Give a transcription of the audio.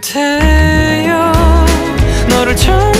그대여 너를 참